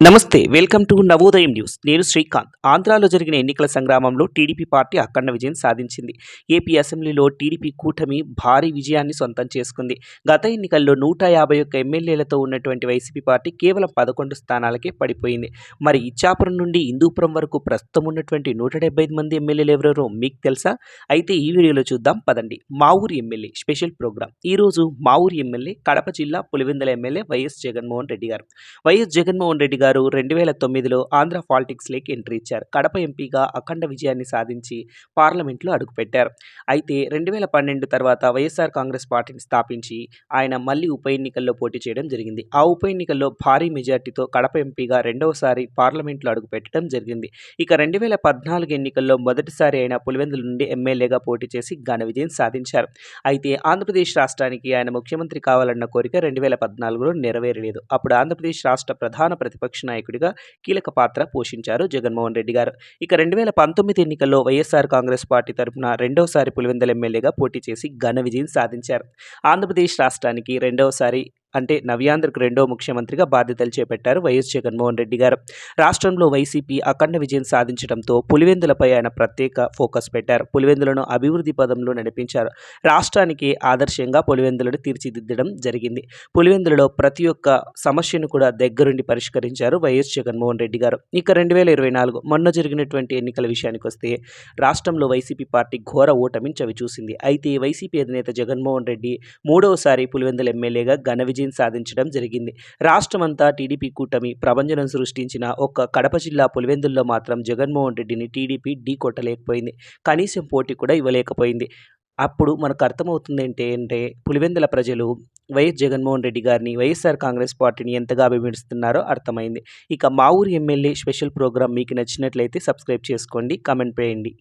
నమస్తే welcome to Navodayam news. నేను శ్రీకాంత్. ఆంధ్రాలో జరిగిన ఎన్నికల సంగ్రామంలో టీడీపీ పార్టీ అఖండ విజయం సాధించింది. ఏపీ అసెంబ్లీలో టీడీపీ కూటమి భారీ విజయాన్ని సొంతం చేసుకుంది. గత ఎన్నికల్లో నూట యాభై ఒక్క ఎమ్మెల్యేలతో ఉన్నటువంటి వైసీపీ పార్టీ కేవలం పదకొండు స్థానాలకే పడిపోయింది. మరి ఇచ్చాపురం నుండి హిందూపురం వరకు ప్రస్తుతం ఉన్నటువంటి నూట డెబ్బై ఐదు మంది ఎమ్మెల్యేలు ఎవరెవరో మీకు తెలుసా? అయితే ఈ వీడియోలో చూద్దాం. పదండి. మా ఊరి ఎమ్మెల్యే స్పెషల్ ప్రోగ్రామ్ ఈరోజు మా ఊరి ఎమ్మెల్యే కడప జిల్లా పులివెందుల ఎమ్మెల్యే వైఎస్ జగన్మోహన్ రెడ్డి గారు. వైఎస్ జగన్మోహన్ రెడ్డి గారు గారు రెండు వేల తొమ్మిదిలో ఆంధ్ర పాలిటిక్స్లోకి ఎంట్రీ ఇచ్చారు. కడప ఎంపీగా అఖండ విజయాన్ని సాధించి పార్లమెంట్లో అడుగుపెట్టారు. అయితే రెండు వేల పన్నెండు తర్వాత వైఎస్ఆర్ కాంగ్రెస్ పార్టీని స్థాపించి ఆయన మళ్ళీ ఉప ఎన్నికల్లో పోటీ చేయడం జరిగింది. ఆ ఉప ఎన్నికల్లో భారీ మెజార్టీతో కడప ఎంపీగా రెండవసారి పార్లమెంట్లో అడుగుపెట్టడం జరిగింది. ఇక రెండు వేల పద్నాలుగు ఎన్నికల్లో మొదటిసారి అయిన పులివెందుల నుండి ఎమ్మెల్యేగా పోటీ చేసి ఘన విజయం సాధించారు. అయితే ఆంధ్రప్రదేశ్ రాష్ట్రానికి ఆయన ముఖ్యమంత్రి కావాలన్న కోరిక రెండు వేల పద్నాలుగులో నెరవేరలేదు. అప్పుడు ఆంధ్రప్రదేశ్ రాష్ట్ర ప్రధాన ప్రతిపక్ష నాయకుడిగా కీలక పాత్ర పోషించారు జగన్మోహన్ రెడ్డి గారు. ఇక రెండు వేల పంతొమ్మిది ఎన్నికల్లో వైఎస్ఆర్ కాంగ్రెస్ పార్టీ తరఫున రెండవసారి పులివెందల ఎమ్మెల్యేగా పోటీ చేసి ఘన విజయం సాధించారు. ఆంధ్రప్రదేశ్ రాష్ట్రానికి రెండవసారి అంటే నవ్యాంధ్రకు రెండో ముఖ్యమంత్రిగా బాధ్యతలు చేపట్టారు వైఎస్ జగన్మోహన్ రెడ్డి గారు. రాష్ట్రంలో వైసీపీ అఖండ విజయం సాధించడంతో పులివెందులపై ఆయన ప్రత్యేక ఫోకస్ పెట్టారు. పులివెందులను అభివృద్ధి పదంలో నడిపించారు. రాష్ట్రానికి ఆదర్శంగా పులివెందులను తీర్చిదిద్దడం జరిగింది. పులివెందులలో ప్రతి ఒక్క సమస్యను కూడా దగ్గరుండి పరిష్కరించారు వైఎస్ జగన్మోహన్ రెడ్డి గారు. ఇక రెండు వేల ఇరవై నాలుగు మొన్న జరిగినటువంటి ఎన్నికల విషయానికి వస్తే రాష్ట్రంలో వైసీపీ పార్టీ ఘోర ఓటమిని చవిచూసింది. అయితే వైసీపీ అధినేత జగన్మోహన్ రెడ్డి మూడవసారి పులివెందుల ఎమ్మెల్యేగా ఘన విజయం సాధించడం జరిగింది. రాష్ట్రమంతా టీడీపీ కూటమి ప్రభంజనం సృష్టించిన ఒక్క కడప జిల్లా పులివెందుల్లో మాత్రం జగన్మోహన్ రెడ్డిని టీడీపీ ఢీ కొట్టలేకపోయింది. కనీసం పోటీ కూడా ఇవ్వలేకపోయింది. అప్పుడు మనకు అర్థమవుతుంది ఏంటి అంటే పులివెందుల ప్రజలు వైఎస్ జగన్మోహన్ రెడ్డి గారిని వైఎస్ఆర్ కాంగ్రెస్ పార్టీని ఎంతగా అభిమానిస్తున్నారో అర్థమైంది. ఇక మా ఊరి ఎమ్మెల్యే స్పెషల్ ప్రోగ్రామ్ మీకు నచ్చినట్లయితే సబ్స్క్రైబ్ చేసుకోండి కామెంట్ చేయండి.